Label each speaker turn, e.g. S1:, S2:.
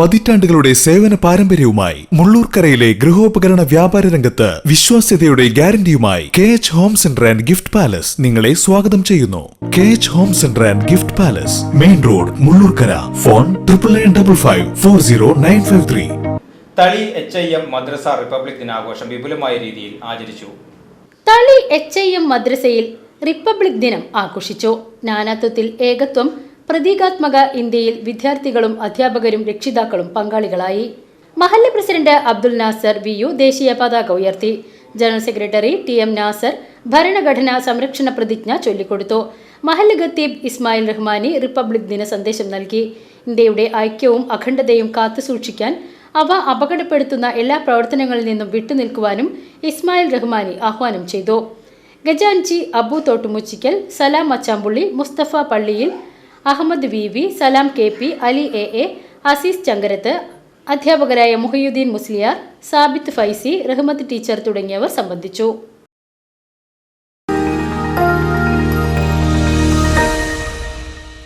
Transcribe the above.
S1: പതിറ്റാണ്ടുകളുടെ സേവന പാരമ്പര്യവുമായി മുള്ളൂർക്കരയിലെ ഗൃഹോപകരണ വ്യാപാര രംഗത്ത് വിശ്വാസ്യതയുടെ ഗ്യാരണ്ടിയുമായി K H home centre and gift palace നിങ്ങളെ സ്വാഗതം ചെയ്യുന്നു. K H home centre and gift palace main road Mullurkara. Phone triple nine double five four zero nine five three
S2: Thali H I M madrasa republic ദിനാഘോഷം വിപുലമായ രീതിയിൽ ആചരിച്ചു.
S3: Thali H I M മദ്രസയിൽ republic ദിനം ആഘോഷിച്ചു. നാനാത്വത്തിൽ ഏകത്വം പ്രതീകാത്മക ഇന്ത്യയിൽ വിദ്യാർത്ഥികളും അധ്യാപകരും രക്ഷിതാക്കളും പങ്കാളികളായി. മഹല്ല president Abdul Nasar V U ദേശീയ പതാക ഉയർത്തി. General secretary T M Nasar ഭരണഘടനാ സംരക്ഷണ പ്രതിജ്ഞ ചൊല്ലിക്കൊടുത്തു. മഹല്ല ഖത്തീബ് ഇസ്മായിൽ റഹ്മാനി റിപ്പബ്ലിക് ദിന സന്ദേശം നൽകി. ഇന്ത്യയുടെ ഐക്യവും അഖണ്ഡതയും കാത്തുസൂക്ഷിക്കാൻ അവ അപകടപ്പെടുത്തുന്ന എല്ലാ പ്രവർത്തനങ്ങളിൽ നിന്നും വിട്ടുനിൽക്കുവാനും ഇസ്മായിൽ റഹ്മാനി ആഹ്വാനം ചെയ്തു. ഗജാൻജി Abu തോട്ടുമുച്ചിക്കൽ Salam Achampully Musthafa Palliyil Ahammed V V Salam K P Ali A A Azeez Changarath അധ്യാപകരായ മുഹയുദ്ദീൻ മുസ്ലിയാർ സാബിത്ത് ഫൈസി റഹ്മത്ത് ടീച്ചർ തുടങ്ങിയവർ സംബന്ധിച്ചു.